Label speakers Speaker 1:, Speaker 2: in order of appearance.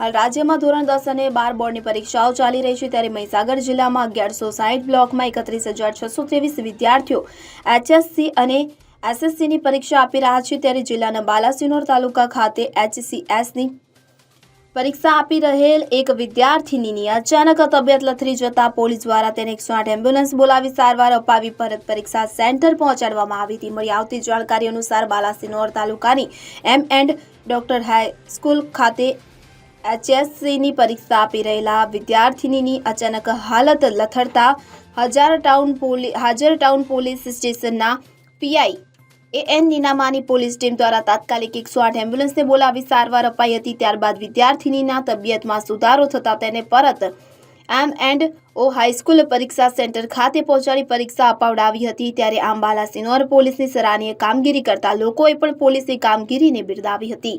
Speaker 1: હાલ રાજ્યમાં ધોરણ દસ અને બાર બોર્ડની પરીક્ષાઓ ચાલી રહી છે ત્યારે મહીસાગર જિલ્લામાં અગિયારસો સાહીઠ બ્લોકમાં એકત્રીસ હજાર છસો ત્રેવીસ વિદ્યાર્થીઓ એચએસસી અને એસએસસીની પરીક્ષા આપી રહ્યા છે ત્યારે જિલ્લાના બાલાસિનોર તાલુકા ખાતે એચસીએસની પરીક્ષા આપી રહેલ એક વિદ્યાર્થીનીની અચાનક તબિયત લથરી જતા પોલીસ દ્વારા તેને એકસો આઠ એમ્બ્યુલન્સ બોલાવી સારવાર અપાવી પરત પરીક્ષા સેન્ટર પહોંચાડવામાં આવી હતી. મળી આવતી જાણકારી અનુસાર બાલાસિનોર તાલુકાની એમ એન્ડ ડોક્ટર હાઈસ્કૂલ ખાતે એચએસસીની પરીક્ષા આપી રહેલા વિદ્યાર્થીનીની અચાનક હાલત લથડતા હજાર ટાઉન પોલીસ હાજર ટાઉન પોલીસ સ્ટેશનના પીઆઈ એ એન નીનામાની પોલીસ ટીમ દ્વારા તાત્કાલિક એકસો આઠ એમ્બ્યુલન્સને બોલાવી સારવાર અપાઈ હતી. ત્યારબાદ વિદ્યાર્થીનીના તબિયતમાં સુધારો થતાં તેને પરત M and O high school પરીક્ષા સેન્ટર ખાતે પહોંચાડી પરીક્ષા અપાવડાવી હતી. ત્યારે આંબાલા સિનોર પોલીસની સરાહનીય કામગીરી કરતા લોકોએ પણ પોલીસની કામગીરીને બિરદાવી હતી.